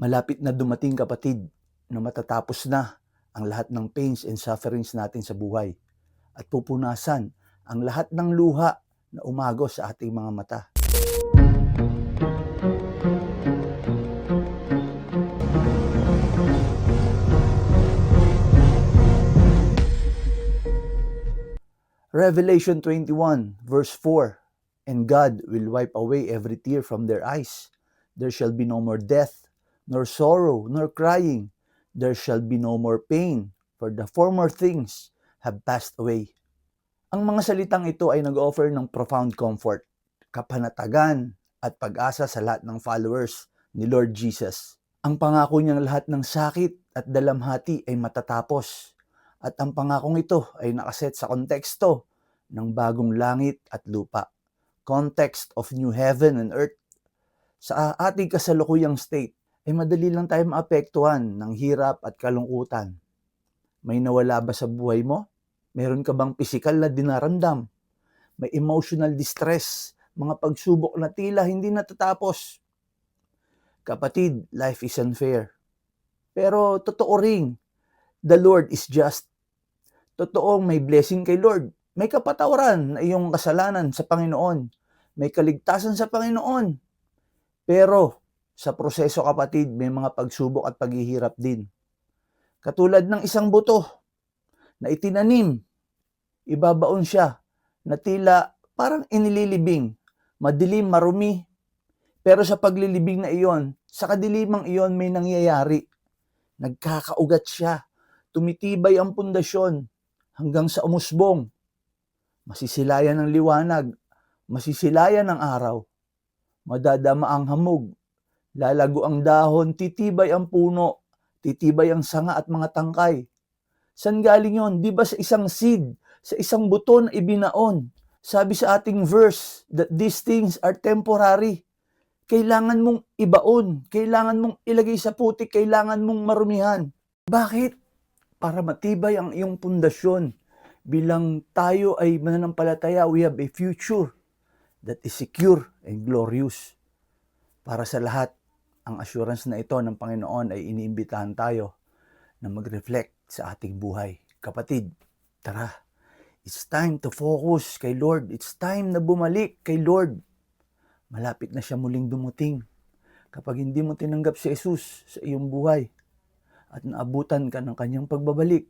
Malapit na dumating kapatid na matatapos na ang lahat ng pains and sufferings natin sa buhay at pupunasan ang lahat ng luha na umagos sa ating mga mata. Revelation 21 verse 4 And God will wipe away every tear from their eyes. There shall be no more death, nor sorrow, nor crying. There shall be no more pain, for the former things have passed away. Ang mga salitang ito ay nag-offer ng profound comfort, kapanatagan, at pag-asa sa lahat ng followers ni Lord Jesus. Ang pangako niyang lahat ng sakit at dalamhati ay matatapos. At ang pangakong ito ay nakaset sa konteksto ng bagong langit at lupa. Context of new heaven and earth. Sa ating kasalukuyang state, ay madali lang tayo maapektuhan ng hirap at kalungkutan. May nawala ba sa buhay mo? Meron ka bang pisikal na dinaramdam? May emotional distress, mga pagsubok na tila hindi natatapos. Kapatid, life is unfair. Pero totoo ring, the Lord is just. Totoong may blessing kay Lord. May kapatawaran na iyong kasalanan sa Panginoon. May kaligtasan sa Panginoon. Pero sa proseso kapatid, may mga pagsubok at paghihirap din. Katulad ng isang buto na itinanim, ibabaon siya na tila parang inililibing, madilim, marumi. Pero sa paglilibing na iyon, sa kadilimang iyon may nangyayari. Nagkakaugat siya, tumitibay ang pundasyon hanggang sa umusbong. Masisilayan ng liwanag, masisilayan ng araw, madadama ang hamog, lalago ang dahon, titibay ang puno, titibay ang sanga at mga tangkay. San galing yon? Di ba sa isang seed, sa isang buto na ibinaon? Sabi sa ating verse that these things are temporary. Kailangan mong ibaon, kailangan mong ilagay sa putik, kailangan mong marumihan. Bakit? Para matibay ang iyong pundasyon. Bilang tayo ay mananampalataya, we have a future that is secure and glorious. Para sa lahat, ang assurance na ito ng Panginoon ay iniimbitahan tayo na mag-reflect sa ating buhay. Kapatid, tara, it's time to focus kay Lord. It's time na bumalik kay Lord. Malapit na siya muling dumuting. Kapag hindi mo tinanggap si Jesus sa iyong buhay at naabutan ka ng kanyang pagbabalik,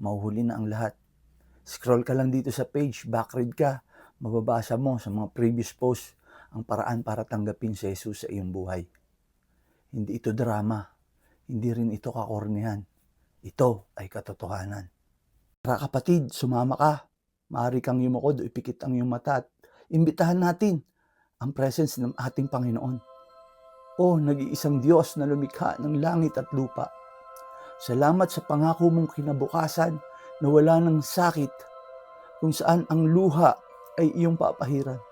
mauhuli na ang lahat. Scroll ka lang dito sa page, backread ka, mababasa mo sa mga previous posts ang paraan para tanggapin si Jesus sa iyong buhay. Hindi ito drama, hindi rin ito kakornihan. Ito ay katotohanan. Tara kapatid, sumama ka. Maaari kang yumukod o ipikit ang iyong mata at imbitahan natin ang presence ng ating Panginoon. O nag-iisang Diyos na lumikha ng langit at lupa. Salamat sa pangako mong kinabukasan na wala ng sakit kung saan ang luha ay iyong papahiran.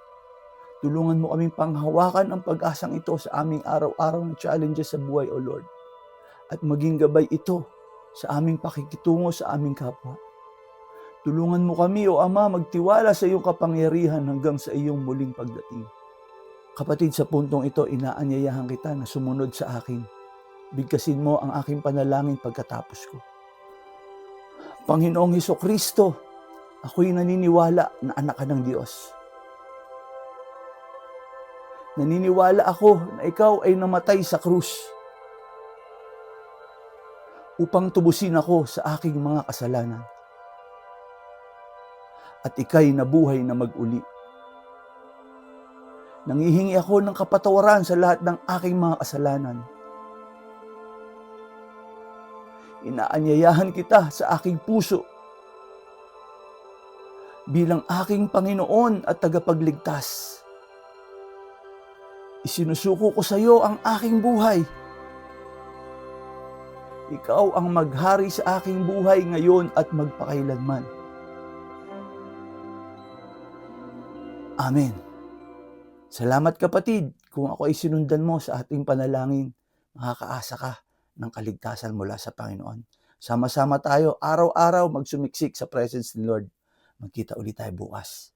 Tulungan mo kaming panghawakan ang pag-asang ito sa aming araw-araw na challenges sa buhay, O Lord. At maging gabay ito sa aming pakikitungo sa aming kapwa. Tulungan mo kami, O Ama, magtiwala sa iyong kapangyarihan hanggang sa iyong muling pagdating. Kapatid, sa puntong ito, inaanyayahan kita na sumunod sa akin. Bigkasin mo ang aking panalangin pagkatapos ko. Panginoong Heso Kristo, ako'y naniniwala na anak ka ng Diyos. Naniniwala ako na ikaw ay namatay sa krus upang tubusin ako sa aking mga kasalanan. At ikay nabuhay na mag-uli. Nangihingi ako ng kapatawaran sa lahat ng aking mga kasalanan. Inaanyayahan kita sa aking puso bilang aking Panginoon at tagapagligtas. Isinusuko ko sa iyo ang aking buhay. Ikaw ang maghari sa aking buhay ngayon at magpakailanman. Amen. Salamat kapatid kung ako ay sinundan mo sa ating panalangin. Makakaasa ka ng kaligtasan mula sa Panginoon. Sama-sama tayo araw-araw magsumiksik sa presence ni Lord. Magkita ulit tayo bukas.